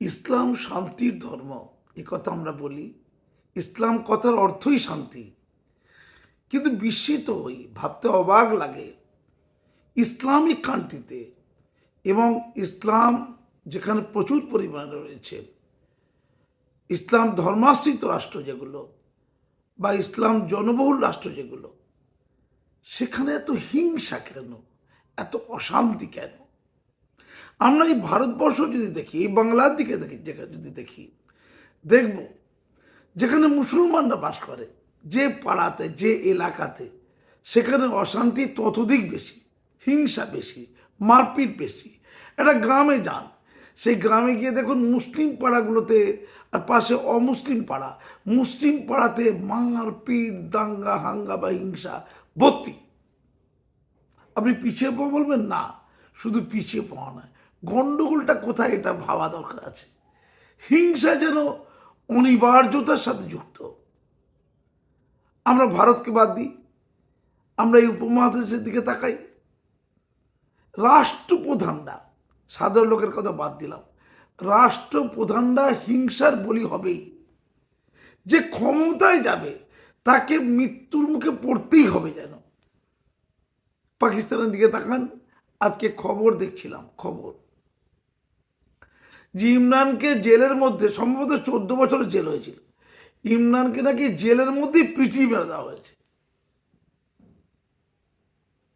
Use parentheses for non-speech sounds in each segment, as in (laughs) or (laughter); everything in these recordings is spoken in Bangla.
ইসলাম শান্তির ধর্ম, এ কথা আমরা বলি। ইসলাম কথার অর্থই শান্তি। কিন্তু বিস্মিত হই ভাবতে অবাক লাগে। ইসলামিক কান্ট্রিতে এবং ইসলাম যেখানে প্রচুর পরিমাণে রয়েছে, ইসলাম ধর্মাশ্রিত রাষ্ট্র যেগুলো বা ইসলাম জনবহুল রাষ্ট্র যেগুলো, সেখানে এত হিংসা কেন? এত অশান্তি কেন? আমরা এই ভারতবর্ষ যদি দেখি, এই বাংলার দিকে দেখি যদি দেখি, দেখব যেখানে মুসলমানরা বাস করে, যে পাড়াতে, যে এলাকাতে, সেখানে অশান্তি ততোধিক বেশি, হিংসা বেশি, মারপিট বেশি। একটা গ্রামে যান, সেই গ্রামে গিয়ে দেখুন মুসলিম পাড়াগুলোতে, আর পাশে অমুসলিম পাড়া, মুসলিম পাড়াতে মারপিট, দাঙ্গা, হাঙ্গা বা হিংসা ভর্তি। আপনি পিছিয়ে পাওয়া বলবেন না, শুধু পিছিয়ে পাওয়া নয় গণ্ডগোলটা কোথায় এটা ভাবা দরকার আছে। হিংসা যেন অনিবার্যতার সাথে যুক্ত। আমরা ভারতকে বাদ দিই, আমরা এই উপমহাদেশের দিকে তাকাই। রাষ্ট্রপ্রধানরা, সাধারণ লোকের কথা বাদ দিলাম, রাষ্ট্রপ্রধানরা হিংসার বলি হবেই। যে ক্ষমতায় যাবে, তাকে মৃত্যুর মুখে পড়তেই হবে যেন। পাকিস্তানের দিকে তাকান, আজকে খবর দেখছিলাম, খবর। যে ইমরানকে জেলের মধ্যে, সম্ভবত চোদ্দ বছরের জেল হয়েছিল। ইমরানকে নাকি জেলের মধ্যেই পিটিয়ে মেরে দেওয়া হয়েছে।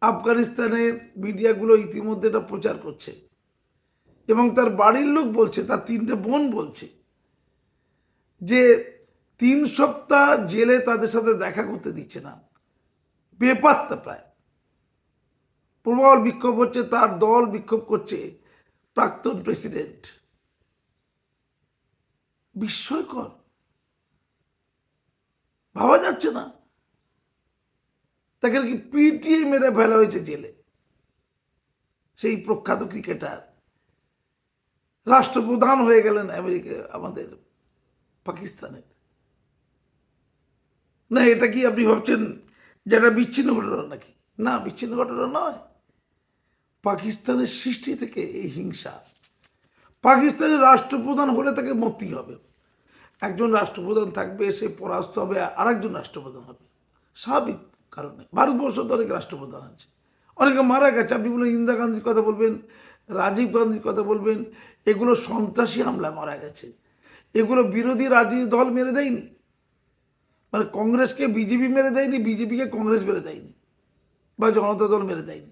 আফগানিস্তানের মিডিয়াগুলো ইতিমধ্যে এটা প্রচার করছে। এবং তার বাড়ির লোক বলছে, তার তিনটে বোন বলছে, যে তিন সপ্তাহ জেলে তাদের সাথে দেখা করতে দিচ্ছে না। বেপাত্তা প্রায়। প্রবল বিক্ষোভ হচ্ছে, তার দল বিক্ষোভ করছে প্রাক্তন প্রেসিডেন্ট। বিস্ময়কর। ভাবা যাচ্ছে না। তাকে কি পিটিয়ে মেরে ফেলা হয়েছে জেলে। সেই প্রখ্যাত ক্রিকেটার। রাষ্ট্রপ্রধান হয়ে গেলেন আমেরিকা, আমাদের পাকিস্তানের। না, এটা কি আপনি ভাবছেন যেটা বিচ্ছিন্ন ঘটনা নাকি? না, বিচ্ছিন্ন ঘটনা নয়। পাকিস্তানের সৃষ্টি থেকে এই হিংসা পাকিস্তানের রাষ্ট্রপ্রধান হলে তাকে মরতেই হবে। একজন রাষ্ট্রপ্রধান থাকবে, সে পরাস্ত হবে, আর একজন রাষ্ট্রপ্রধান হবে। স্বাভাবিক কারণে। ভারতবর্ষ তো অনেক রাষ্ট্রপ্রধান আছে। অনেকে মারা গেছে। আপনি বলবেন ইন্দিরা গান্ধীর কথা বলবেন, রাজীব গান্ধীর কথা বলবেন, এগুলো সন্ত্রাসী হামলা মারা গেছে। এগুলো বিরোধী রাজনৈতিক দল মেরে দেয়নি। মানে কংগ্রেসকে বিজেপি মেরে দেয়নি, বিজেপিকে কংগ্রেস মেরে দেয়নি, বা জনতা দল মেরে দেয়নি।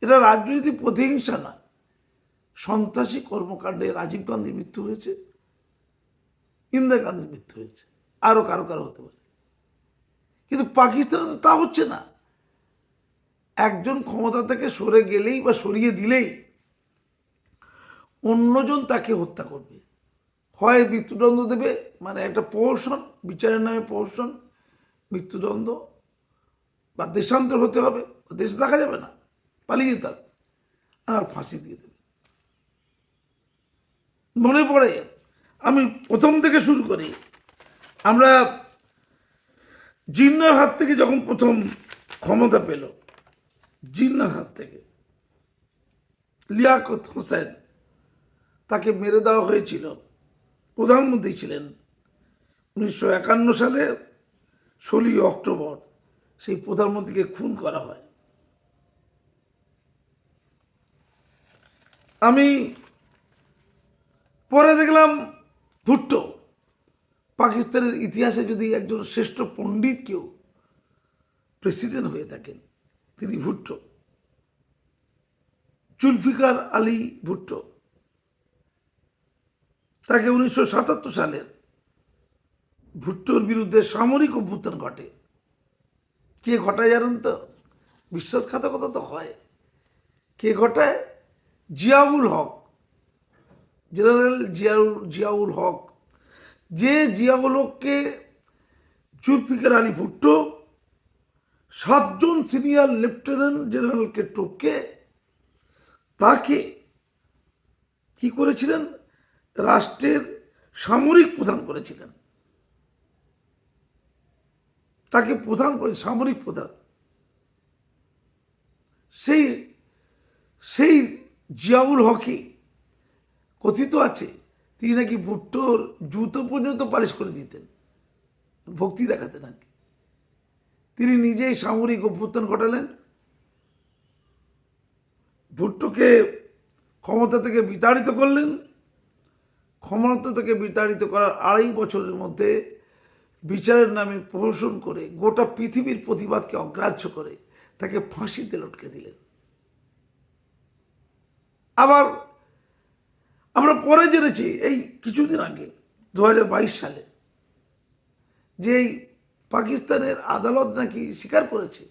এটা রাজনৈতিক প্রতিহিংসা না সন্ত্রাসী কর্মকাণ্ডে রাজীব গান্ধীর মৃত্যু হয়েছে, ইন্দিরা গান্ধীর মৃত্যু হয়েছে আরও কারও কারও হতে পারে। কিন্তু পাকিস্তানে তো তা হচ্ছে না। একজন ক্ষমতা থেকে সরে গেলেই বা সরিয়ে দিলেই অন্যজন তাকে হত্যা করবে। হয় মৃত্যুদণ্ড দেবে মানে একটা প্রহসন বিচারের নামে প্রহসন মৃত্যুদণ্ড, বা দেশান্তর হতে হবে দেশে দেখা যাবে না, পালিয়ে যেতে হবে। আর ফাঁসি দিয়ে দেবে। মনে পড়ে, আমি প্রথম থেকে শুরু করি। আমরা জিন্নার হাত থেকে যখন প্রথম ক্ষমতা পেল, জিন্নার হাত থেকে, লিয়াকত হোসেন তাকে মেরে দেওয়া হয়েছিল। প্রধানমন্ত্রী ছিলেন উনিশশো একান্ন সালে, ষোলোই অক্টোবর সেই প্রধানমন্ত্রীকে খুন করা হয়। আমি পরে দেখলাম ভুট্টো পাকিস্তানের ইতিহাসে যদি একজন শ্রেষ্ঠ পণ্ডিত কেউ প্রেসিডেন্ট হয়ে থাকেন, তিনি ভুট্টো জুলফিকার আলী ভুট্টো তাকে উনিশশো সাতাত্তর সালের ভুট্টোর বিরুদ্ধে সামরিক অভ্যুত্থান ঘটে। কে ঘটায় জানেন তো? বিশ্বাসঘাতকতা তো হয়। কে ঘটায়? জিয়াউল হক। জেনারেল জিয়াউল জিয়াউল হক। যে জিয়াউল হককে জুলফিকার আলী ভুট্টো, সাতজন সিনিয়র লেফটেন্যান্ট জেনারেলকে টপকে, তাকে কি করেছিলেন? রাষ্ট্রের সামরিক প্রধান করেছিলেন। তাকে প্রধান করে, সামরিক প্রধান। সেই সেই জিয়াউল হকই কথিত আছে, তিনি নাকি ভুট্টোর জুতো পর্যন্ত পালিশ করে দিতেন। ভক্তি দেখাতেন আর কি। তিনি নিজেই সামরিক অভ্যুত্থান ঘটালেন। ভুট্টোকে ক্ষমতা থেকে বিতাড়িত করলেন। ক্ষমতা থেকে বিতাড়িত করার আড়াই বছরের মধ্যে বিচারের নামে প্রহসন করে গোটা পৃথিবীর প্রতিবাদকে অগ্রাহ্য করে তাকে ফাঁসিতে লটকে দিলেন। আবার আমরা পরে জেনেছি এই কিছুদিন আগে দু হাজার বাইশ সালে, যে পাকিস্তানের আদালত নাকি স্বীকার করেছে,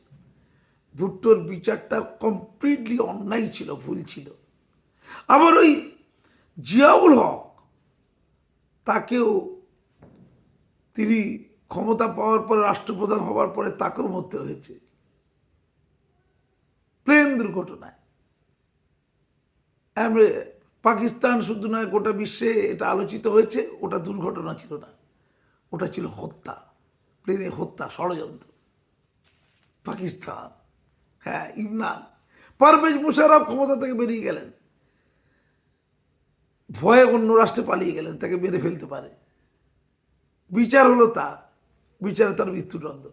ভুট্টোর বিচারটা কমপ্লিটলি অন্যায় ছিল, ভুল ছিল। আবার ওই জিয়াউল হক, তাকেও তিনি ক্ষমতা পাওয়ার পরে, রাষ্ট্রপ্রধান হওয়ার পরে তাকেও মরতে হয়েছে। প্লেন দুর্ঘটনায়। পাকিস্তান শুধু নয়, গোটা বিশ্বে এটা আলোচিত হয়েছে, ওটা দুর্ঘটনা ছিল না। ওটা ছিল হত্যা, প্লেনে হত্যা, ষড়যন্ত্র। পাকিস্তান হ্যাঁ ইমরান, পারভেজ মুশারফ ক্ষমতা থেকে বেরিয়ে গেলেন। ভয়ে অন্য রাষ্ট্রে পালিয়ে গেলেন, তাকে মেরে ফেলতে পারে। বিচার হলো তার, বিচারে তার মৃত্যুদণ্ড।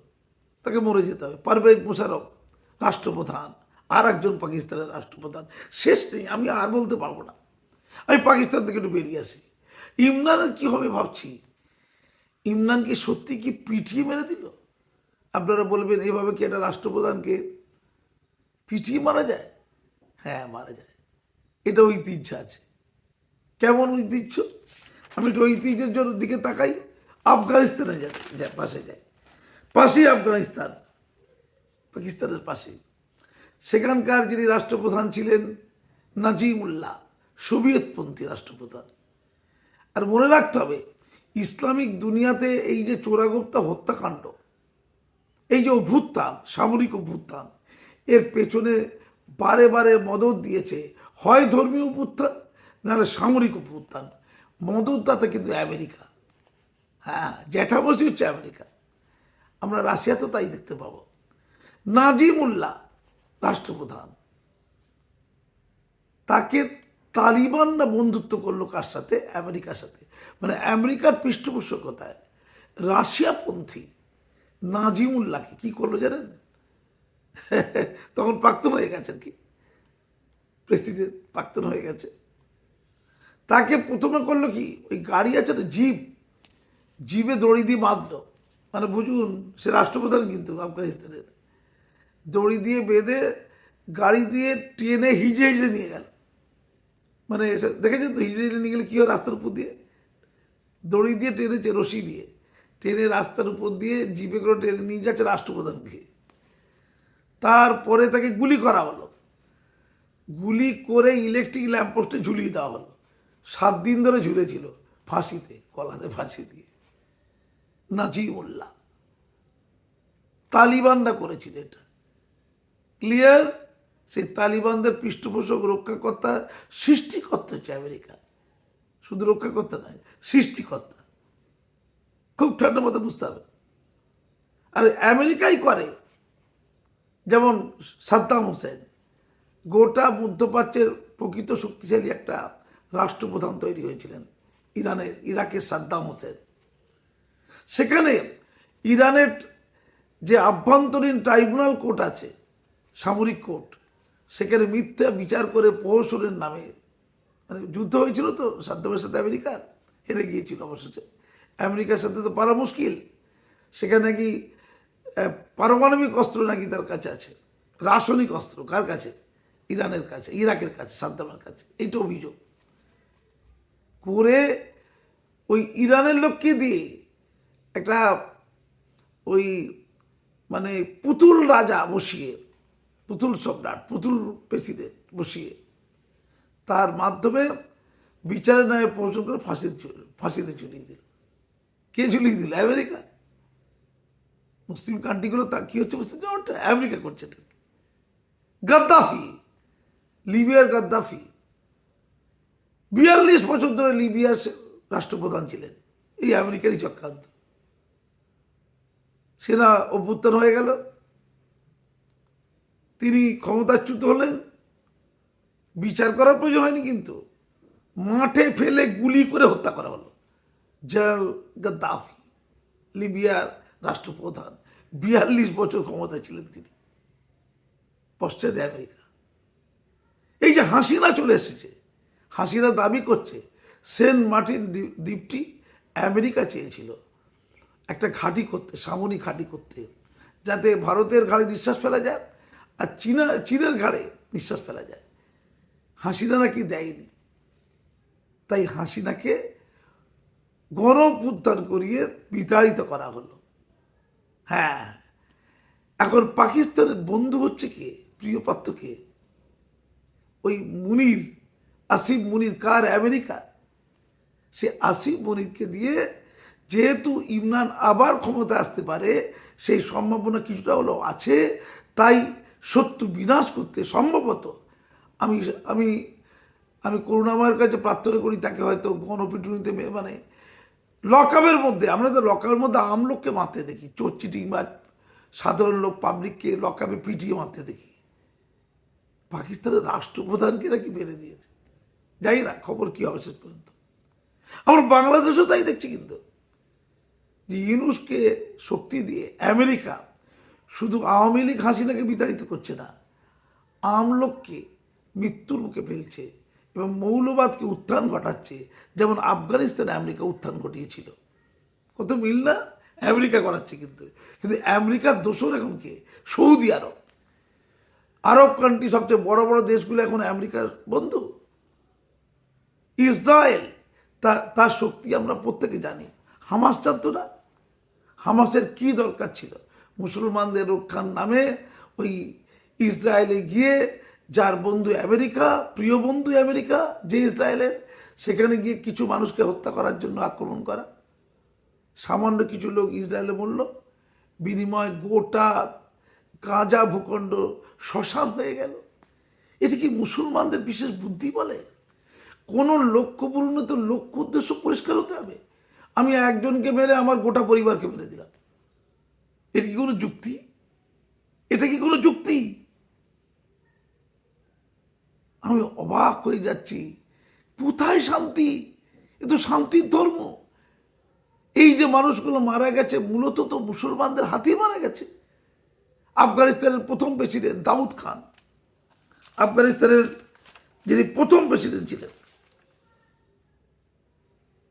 তাকে মরে যেতে হবে। পারভেজ মুশারফ রাষ্ট্রপ্রধান, আর একজন পাকিস্তানের রাষ্ট্রপ্রধান। শেষ নেই, আমি আর বলতে পারব না। আমি পাকিস্তান থেকে একটু বেরিয়ে আসি। ইমরানের কি হবে ভাবছি? ইমরানকে সত্যি কি পিঠিয়ে মেরে দিল? আপনারা বলবেন, এভাবে কি একটা রাষ্ট্রপ্রধানকে পিঠিয়ে মারা যায়? হ্যাঁ মারা যায়। এটা ঐতিহ্য আছে। কেমন ঐতিহ্য? আমি একটু ঐতিহ্যের জন্য দিকে তাকাই। আফগানিস্তানে যায় পাশে যায়। পাশেই আফগানিস্তান। পাকিস্তানের পাশেই সেখানকার যিনি রাষ্ট্রপ্রধান ছিলেন, নাজিমুল্লাহ। সোভিয়েতপন্থী রাষ্ট্রপ্রধান। আর মনে রাখতে হবে, ইসলামিক দুনিয়াতে এই যে চোরাগুপ্তা হত্যাকাণ্ড, এই যে অভ্যুত্থান, সামরিক অভ্যুত্থান, এর পেছনে বারে বারে মদত দিয়েছে, হয় ধর্মীয় অভ্যুত্থান, নাহলে সামরিক অভ্যুত্থান। মদতদাতা কিন্তু আমেরিকা। হ্যাঁ জ্যাঠাবসি হচ্ছে আমেরিকা। আমরা রাশিয়া তো তাই দেখতে পাবো। নাজিমুল্লাহ রাষ্ট্রপ্রধান। তাকে তালিবানরা বন্ধুত্ব করল কার সাথে? আমেরিকার সাথে। মানে আমেরিকার পৃষ্ঠপোষকতায় রাশিয়াপন্থী নাজিমুল্লাহকে কি করল জানেন? (laughs) তখন প্রাক্তন হয়ে গেছেন কি? প্রেসিডেন্ট প্রাক্তন হয়ে গেছে। তাকে প্রথমে করল কি? ওই গাড়ি আছে না, জিপ। জিপে দড়ি দিয়ে বাঁধলো। মানে বুঝুন, সে রাষ্ট্রপ্রধান কিন্তু আফগানিস্তানের। দড়ি দিয়ে বেঁধে গাড়ি দিয়ে ট্রেনে হিজে হিজে নিয়ে গেল। মানে দেখেছেন তো হিজে হিজে নিয়ে গেলে কী হয় রাস্তার উপর দিয়ে? দড়ি দিয়ে টেনেছে রশি দিয়ে ট্রেনে রাস্তার উপর দিয়ে জিপে করে ট্রেনে নিয়ে যাচ্ছে রাষ্ট্রপ্রধানকে। তারপরে তাকে গুলি করা হলো। গুলি করে ইলেকট্রিক ল্যাম্পপোস্টে ঝুলিয়ে দেওয়া হলো। সাত দিন ধরে ঝুলেছিল ফাঁসিতে কলাতে ফাঁসি দিয়ে। নাজিমুল্লাহ। তালিবানরা করেছিল এটা। ক্লিয়ার? সেই তালিবানদের পৃষ্ঠপোষক রক্ষাকর্তা সৃষ্টিকর্তা হচ্ছে আমেরিকা। শুধু রক্ষাকর্তা নয়, সৃষ্টিকর্তা। খুব ঠান্ডা মতো বুঝতে হবে। আর আমেরিকাই করে, যেমন সাদ্দাম হোসেন, গোটা মধ্যপ্রাচ্যের প্রকৃত শক্তিশালী একটা রাষ্ট্রপ্রধান তৈরি হয়েছিলেন ইরানের, ইরাকের সাদ্দাম হোসেন। সেখানে ইরানের যে আভ্যন্তরীণ ট্রাইব্যুনাল কোর্ট আছে, সামরিক কোর্ট সেখানে মিথ্যা বিচার করে প্রহসনের নামে। মানে যুদ্ধ হয়েছিল তো সাদ্দামের সাথে আমেরিকার, হেরে গিয়েছিল অবশেষে। আমেরিকার সাথে তো পারা মুশকিল। সেখানে নাকি পারমাণবিক অস্ত্র নাকি তার কাছে আছে। রাসায়নিক অস্ত্র, কার কাছে? ইরানের কাছে, ইরাকের কাছে সাদ্দামের কাছে। এইটা অভিযোগ। করে ওই ইরানের লোককে দিয়ে একটা ওই মানে পুতুল রাজা বসিয়ে পুতুল সম্রাট পুতুল প্রেসিডেন্ট বসিয়ে। তার মাধ্যমে বিচারের নামে পৌঁছন করে ফাঁসি ফাঁসিতে ঝুলিয়ে দিল। কে ঝুলিয়ে দিল? আমেরিকা? মুসলিম কান্ট্রিগুলো তা কী হচ্ছে বুঝতে আমেরিকা করছে এটা। গাদ্দাফি, লিবিয়ার গাদ্দাফি। বিয়াল্লিশ বছর ধরে লিবিয়ার রাষ্ট্রপ্রধান ছিলেন। এই আমেরিকারই চক্রান্ত। সেনা অভ্যুত্থান হয়ে গেল। তিনি ক্ষমতাচ্যুত হলেন। বিচার করার প্রয়োজন হয়নি কিন্তু। মাঠে ফেলে গুলি করে হত্যা করা হলো। জেনারেল গাদ্দাফি, লিবিয়ার রাষ্ট্রপ্রধান। বিয়াল্লিশ বছর ক্ষমতায় ছিলেন তিনি। পশ্চাদে আমেরিকা। এই যে হাসিনা চলে এসেছে, হাসিনা দাবি করছে, সেন্ট মার্টিন দ্বীপ- দ্বীপটি আমেরিকা চেয়েছিল একটা ঘাঁটি করতে, সামরিক ঘাঁটি করতে, যাতে ভারতের ঘাড়ে নিঃশ্বাস ফেলা যায়। আর চীনা, চীনের ঘাড়ে নিঃশ্বাস ফেলা যায়। হাসিনা নাকি দেয়নি। তাই হাসিনাকে গণপুত্থান করিয়ে বিতাড়িত করা হলো। হ্যাঁ এখন পাকিস্তানের বন্ধু হচ্ছে কে? প্রিয় পাত্র কে ওই মুনির, আসিফ মুনির কার আমেরিকা? সে আসিফ মুনিরকে দিয়ে যেহেতু ইমরান আবার ক্ষমতা আসতে পারে, সেই সম্ভাবনা কিছুটা হলেও আছে, তাই শত্রু বিনাশ করতে সম্ভবত আমি আমি আমি করুণাময়ের কাছে প্রার্থনা করি, তাকে হয়তো গণপিটুনিতে মানে লকআপের মধ্যে, আমরা তো লকআপের মধ্যে আমলোককে মারতে দেখি, চোর চিটিং বা সাধারণ লোক পাবলিককে লকআপে পিটিয়ে মারতে দেখি। পাকিস্তানের রাষ্ট্রপ্রধানকে নাকি মেরে দিয়েছে। জানি না, খবর কী হবে শেষ পর্যন্ত। আমরা বাংলাদেশও তাই দেখছি কিন্তু, যে ইউনুসকে শক্তি দিয়ে আমেরিকা শুধু আওয়ামী লীগ হাসিনাকে বিতাড়িত করছে না, আমলোককে, মৃত্যুর মুখে ফেলছে এবং মৌলবাদকে উত্থান ঘটাচ্ছে, যেমন আফগানিস্তানে আমেরিকা উত্থান ঘটিয়েছিল। কত মিল না? আমেরিকা করাচ্ছে কিন্তু। কিন্তু আমেরিকার দোষর এখন কে? সৌদি আরব। আরব কান্ট্রি সবচেয়ে বড় বড় দেশগুলো এখন আমেরিকার বন্ধু। ইসরায়েল তার তার শক্তি আমরা প্রত্যেকে জানি। হামাস জানতো না? হামাসের কি দরকার ছিল? মুসলমানদের রক্ষার নামে ওই ইসরায়েলে গিয়ে যার বন্ধু আমেরিকা, প্রিয় বন্ধু আমেরিকা, যে ইসরায়েলের, সেখানে গিয়ে কিছু মানুষকে হত্যা করার জন্য আক্রমণ করা। সামান্য কিছু লোক ইসরায়েলে মরল। বিনিময় গোটা গাঁজা ভূখণ্ড শ্মশান হয়ে গেল। এটা কি মুসলমানদের বিশেষ বুদ্ধি বলে? কোনো লক্ষ্য পূরণে তো লক্ষ্য উদ্দেশ্য পরিষ্কার হতে হবে। আমি একজনকে মেরে আমার গোটা পরিবারকে মেরে দিলাম। এটা কি কোনো যুক্তি? এটা কি কোনো যুক্তি? আমি অবাক হয়ে যাচ্ছি। কোথায় শান্তি? এ তো শান্তির ধর্ম। এই যে মানুষগুলো মারা গেছে, মূলত তো মুসলমানদের হাতেই মারা গেছে। আফগানিস্তানের প্রথম প্রেসিডেন্ট দাউদ খান, আফগানিস্তানের যিনি প্রথম প্রেসিডেন্ট ছিলেন,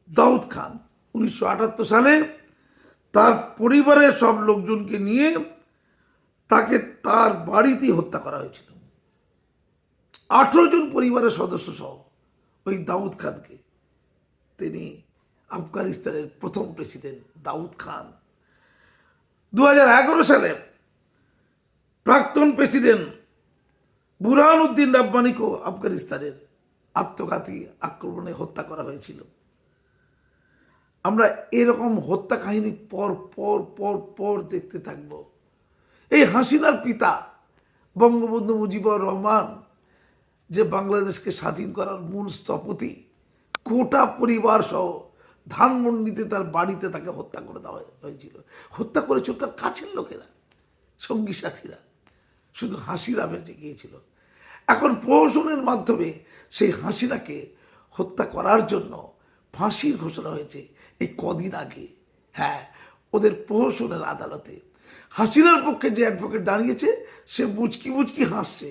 দাউদ খান উনিশশো আটাত্তর সালে তার পরিবারের সব লোকজনকে নিয়ে তাকে তার বাড়িতেই হত্যা করা হয়েছিল। আঠেরো জন পরিবারের সদস্য সহ ওই দাউদ খানকে। তিনি আফগানিস্তানের প্রথম প্রেসিডেন্ট দাউদ খান। দু হাজার এগারো সালে প্রাক্তন প্রেসিডেন্ট বুরহান উদ্দিন রাব্বানিকেও আফগানিস্তানের আত্মঘাতী আক্রমণে হত্যা করা হয়েছিল। আমরা এরকম হত্যা কাহিনী পর পর পর পর দেখতে থাকব। এই হাসিনার পিতা বঙ্গবন্ধু মুজিবুর রহমান যে বাংলাদেশকে স্বাধীন করার মূল স্থপতি, গোটা পরিবার সহ ধানমন্ডিতে তার বাড়িতে তাকে হত্যা করে দেওয়া হয়েছিল। হত্যা করেছিল তার কাছের লোকেরা, সঙ্গী সাথীরা। শুধু হাসিরা বেঁচে গিয়েছিল। এখন প্রহসনের মাধ্যমে সেই হাসিনাকে হত্যা করার জন্য ফাঁসির ঘোষণা হয়েছে। এই কদিন আগে হ্যাঁ ওদের প্রহসনের আদালতে। হাসিনার পক্ষে যে অ্যাডভোকেট দাঁড়িয়েছে, সে মুচকি মুচকি হাসছে।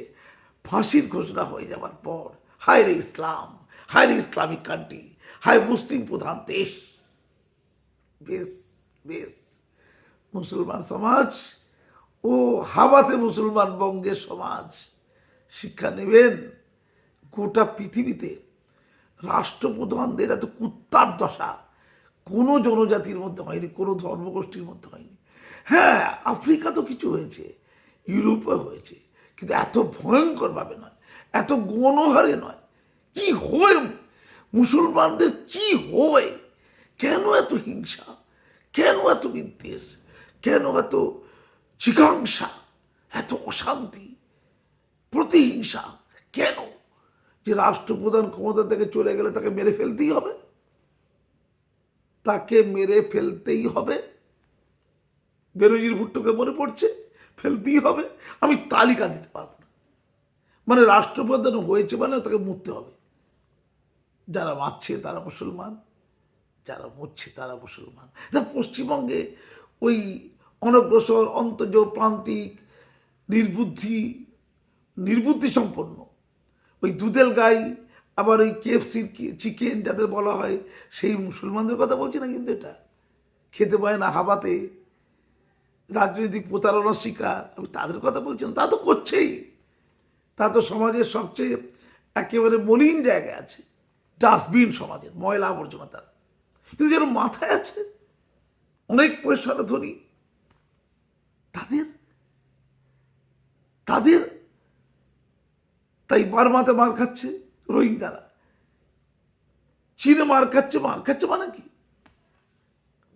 ফাঁসির ঘোষণা হয়ে যাওয়ার পর, হায় রে ইসলাম, হায় রে ইসলামিক কান্ট্রি হায় মুসলিম প্রধান দেশ। বেশ বেশ, মুসলমান সমাজ ও হাওয়াতে মুসলমান বঙ্গের সমাজ, শিক্ষা নেবেন। গোটা পৃথিবীতে রাষ্ট্রপ্রধানদের এত কুত্তার দশা। কোনো জনজাতির মধ্যে হয়নি, কোনো ধর্মগোষ্ঠীর মধ্যে হয়নি। হ্যাঁ আফ্রিকা তো কিছু হয়েছে ইউরোপে হয়েছে, কিন্তু এত ভয়ঙ্করভাবে নয়, এত গণহারে নয়। কি হয়, মুসলমানদের কি হয়? কেন এত হিংসা? কেন এত বিদ্বেষ? কেন এত চিকাংসা? এত অশান্তি? প্রতিহিংসা? কেন? যে রাষ্ট্রপ্রধান ক্ষমতা থেকে চলে গেলে তাকে মেরে ফেলতেই হবে? তাকে মেরে ফেলতেই হবে। বেরোজির ভুট্টোকে মনে পড়ছে, ফেলতেই হবে। আমি তালিকা দিতে পারব না। মানে রাষ্ট্রপ্রধান হয়েছে মানে তাকে মরতে হবে। যারা মারছে তারা মুসলমান, যারা মরছে তারা মুসলমান। পশ্চিমবঙ্গে ওই অনগ্রসর অন্তজ প্রান্তিক, নির্বুদ্ধি নির্বুদ্ধি সম্পন্ন ওই দুধেল গাই আবার ওই কেএফসির চিকেন যাদের বলা হয়, সেই মুসলমানদের কথা বলছি না কিন্তু এটা? খেতে পায় না হাবাতে, রাজনৈতিক প্রতারণার শিকার, আমি তাদের কথা বলছি না, তা তো করছেই। তা তো সমাজের সবচেয়ে একেবারে মলিন জায়গায় আছে, ডাস্টবিন সমাজের, ময়লা আবর্জনা তার। কিন্তু যেন মাথায় আছে, অনেক পয়সার ধনী। তাদের তাদের, তাই বারমাতে মার খাচ্ছে। রোহিঙ্গারা। চীনে মার খাচ্ছে মার খাচ্ছে মানে কি?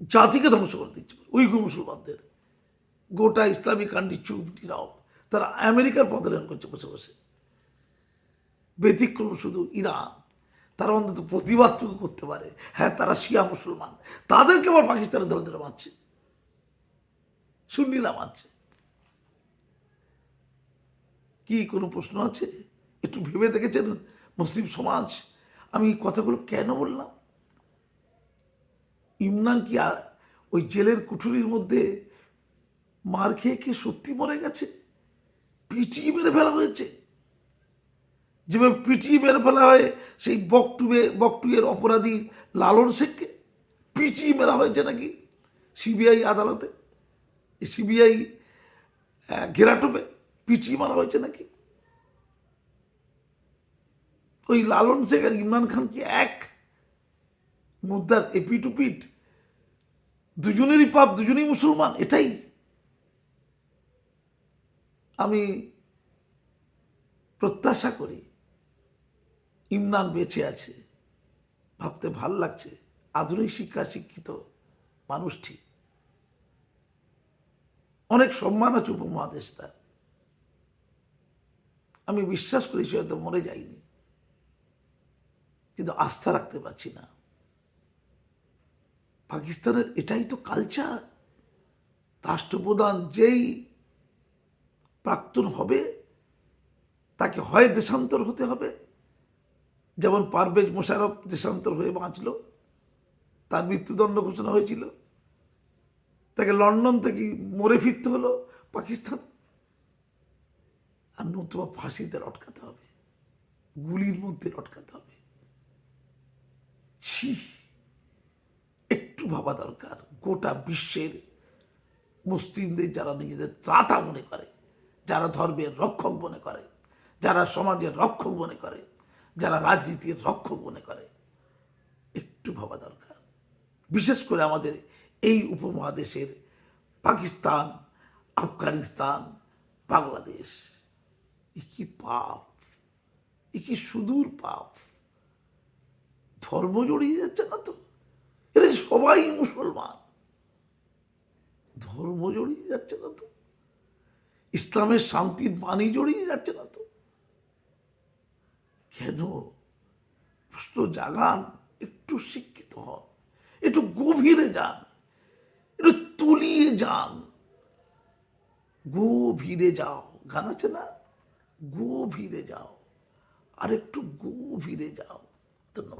জাতিকে ধ্বংস করে দিচ্ছে। উইঘুর মুসলমানদের। গোটা ইসলামিক কান্ট্রি চুপ, নীরব। তারা আমেরিকার পদলেন করছে বসে বসে। ব্যতিক্রম শুধু ইরান। তারা অন্তত প্রতিবাদটুকু করতে পারে। হ্যাঁ তারা শিয়া মুসলমান। তাদেরকে আবার পাকিস্তানের ধরে ধরে মারছে। সুন্নিরা মারছে। কি কোনো প্রশ্ন আছে? একটু ভেবে দেখেছেন? মুসলিম সমাজ। আমি এই কথাগুলো কেন বললাম? ইমরান কি ওই জেলের কুঠুরির মধ্যে মার খেয়ে খেয়ে সত্যি মরে গেছে? পিটিয়ে মেরে ফেলা হয়েছে। যেভাবে পিটিয়ে মেরে ফেলা হয়, সেই বকটুবে বকটুয়ের অপরাধী লালন শেখকে পিটিয়ে মেরা হয়েছে নাকি সিবিআই আদালতে? সিবিআই ঘেরাটোপে পিটিয়ে মারা হয়েছে নাকি? ওই লালন শেখ আর ইমরান খান কি এক? মুদ্রার এপি টু দুজনেরই পাপ, দুজনেই মুসলমান, এটাই। আমি প্রত্যাশা করি ইমরান বেঁচে আছে। ভাবতে ভালো লাগছে। আধুনিক শিক্ষা শিক্ষিত মানুষটি। অনেক সম্মান আছে উপমহাদেশ তার। আমি বিশ্বাস করি সে হয়তো মরে যায়নি। কিন্তু আস্থা রাখতে পারছি না। পাকিস্তানের এটাই তো কালচার রাষ্ট্রপ্রধান যেই প্রাক্তন হবে, তাকে হয় দেশান্তর হতে হবে। যেমন পারভেজ মোশারফ দেশান্তর হয়ে বাঁচল, তার মৃত্যুদণ্ড ঘোষণা হয়েছিল। তাকে লন্ডন থেকে মরে ফিরতে হলো পাকিস্তান। আর নতুবা ফাঁসিতে লটকাতে হবে, গুলির মধ্যে লটকাতে হবে। ছি, একটু ভাবা দরকার। গোটা বিশ্বের মুসলিমদের যারা নিজেদের ত্রাতা মনে করে, যারা ধর্মের রক্ষক মনে করে, যারা সমাজের রক্ষক মনে করে, যারা রাজনীতির রক্ষক মনে করে, একটু ভাবা দরকার। বিশেষ করে আমাদের এই উপমহাদেশের পাকিস্তান, আফগানিস্তান, বাংলাদেশ। এ কি পাপ, এ কি সুদূর পাপ। ধর্ম জড়িয়ে যাচ্ছে না তো? এরা সবাই মুসলমান। ধর্ম জড়িয়ে যাচ্ছে না তো? ইসলামের শান্তির বাণী জড়িয়ে যাচ্ছে না তো? কেন? প্রশ্ন জাগান, একটু শিক্ষিত হন, একটু গভীরে যান, একটু তলিয়ে যান। গভীরে যাও। গান আছে না? গভীরে যাও। আর একটু গভীরে যাও। ধন্যবাদ।